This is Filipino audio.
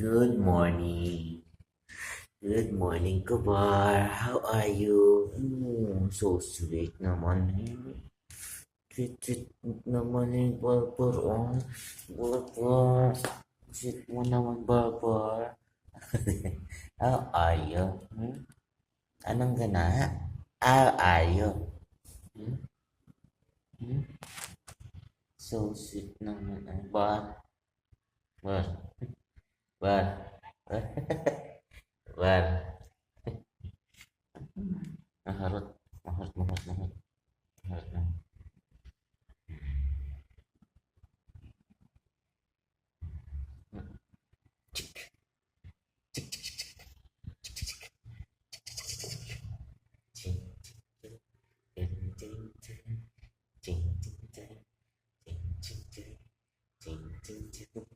Good morning. Good morning, Kabar. How are you? Hmm, so sweet naman eh. Sweet, sweet naman eh, Barbar. Oh, Barbar. Sweet mo naman, Barbar. How are you? Hmm? Anong gana? How are you? Hmm? Hmm? So sweet naman. eh. Bar. Bar. Bar. Bar. Harut, harut, harut, harut. Harut. Thank you.